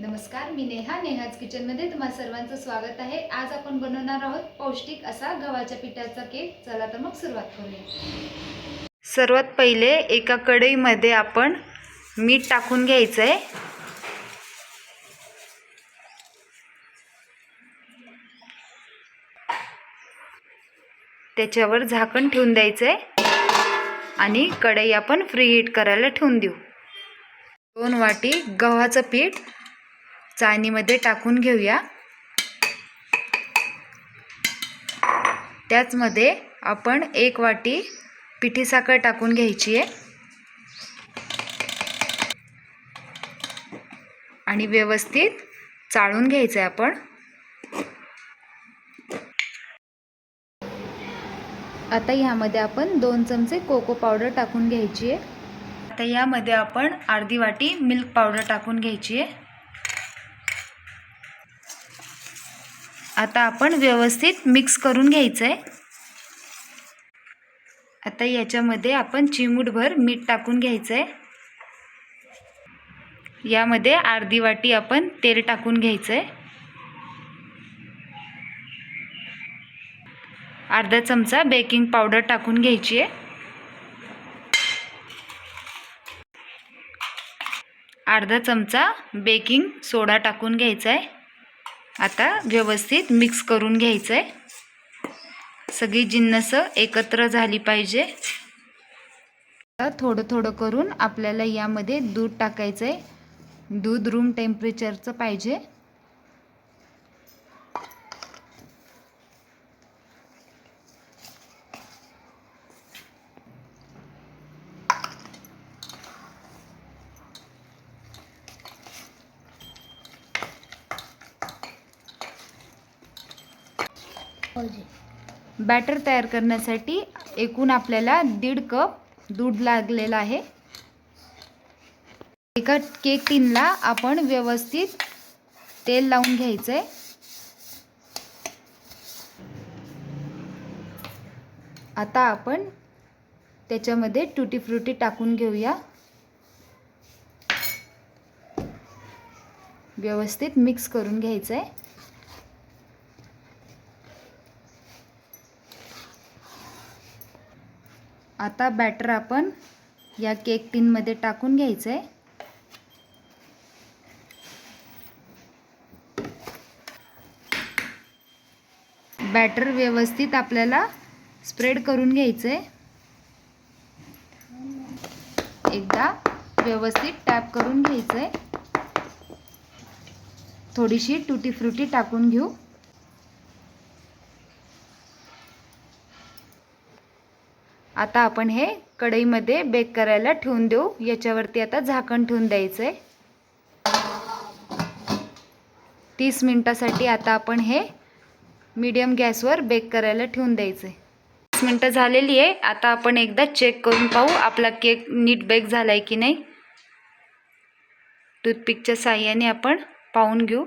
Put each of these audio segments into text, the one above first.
नमस्कार मी नेहा नेहाज किचनमध्ये तुम्हा सर्वांचं स्वागत आहे. आज आपण बनवणार आहोत पौष्टिक असा गव्हाच्या पिठाचा केक. चला तर मग सुरुवात करूया. सर्वात पहिले एका कढईमध्ये आपण मीठ टाकून घ्यायचं आहे त्याच्यावर झाकण ठेवून द्यायचं आहे आणि कढई आपण फ्री हीट करायला ठेवून देऊ. दोन वाटी गव्हाचं पीठ चाळणीमध्ये टाकून घेऊया. त्याचमध्ये आपण एक वाटी पिठी साखर टाकून घ्यायची आहे. आणि व्यवस्थित चाळून घ्यायचं आहे आपण. आता यामध्ये आपण दोन चमचे कोको पावडर टाकून घ्यायची आहे. आता यामध्ये आपण अर्धी वाटी मिल्क पावडर टाकून घ्यायची आहे. आता आपण व्यवस्थित मिक्स करून घ्यायचं आहे आता याच्यामध्ये आपण चिमूटभर मीठ टाकून घ्यायचं आहे यामध्ये अर्धी वाटी आपण तेल टाकून घ्यायचं आहे अर्धा चमचा बेकिंग पावडर टाकून घ्यायची आहे अर्धा चमचा बेकिंग सोडा टाकून घ्यायचा आहे आता व्यवस्थित मिक्स करून घ्यायचं आहे सगळी जिन्नस एकत्र झाली पाहिजे. थोडं थोडं करून आपल्याला यामध्ये दूध टाकायचं आहे दूध रूम टेम्परेचरचं पाहिजे. पाहिजे. बॅटर तयार करण्यासाठी एकूण आपल्याला दीड कप दूध लागलेलं आहे. एका केक टीनला आपण व्यवस्थित तेल लावून घ्यायचं आहे आता आपण त्याच्यामध्ये टुटी फ्रुटी टाकून घेऊया. व्यवस्थित मिक्स करून घ्यायचं आहे आता बॅटर आपण या केक टीनमध्ये टाकून घ्यायचं आहे बॅटर व्यवस्थित आपल्याला स्प्रेड करून घ्यायचं आहे एकदा व्यवस्थित टॅप करून घ्यायचं आहे थोडीशी टुटी फ्रुटी टाकून घेऊ. आता आपण हे कढईमध्ये बेक करायला ठेवून देऊ. याच्यावरती आता झाकण ठेवून द्यायचं आहे तीस मिनटासाठी आता आपण हे मीडियम गॅसवर बेक करायला ठेवून द्यायचं आहे तीस मिनटं झालेली आहे. आता आपण एकदा चेक करून पाहू आपला केक नीट बेक झाला आहे की नाही. टूथपिकच्या साह्याने आपण पाहून घेऊ.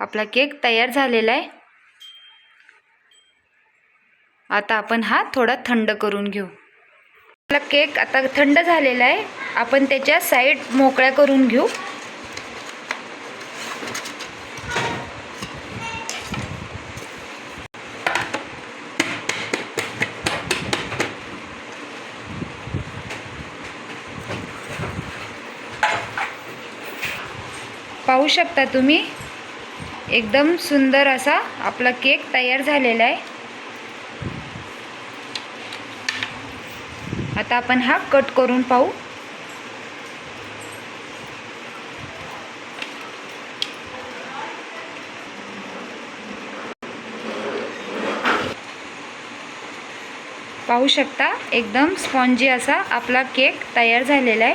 आपला केक तयार झालेला आहे. आता आपण हा थोडा थंड करून घेऊ. आपला केक आता थंड झालेला आहे. आपण त्याच्या साईड मोकळ्या करून घेऊ. पाहू शकता तुम्ही? एकदम सुंदर असा आपला केक तयार झालेला आहे. आता आपण हा कट करून पाहू. पाहू शकता एकदम स्पॉन्जी असा आपला केक तयार झालेला आहे.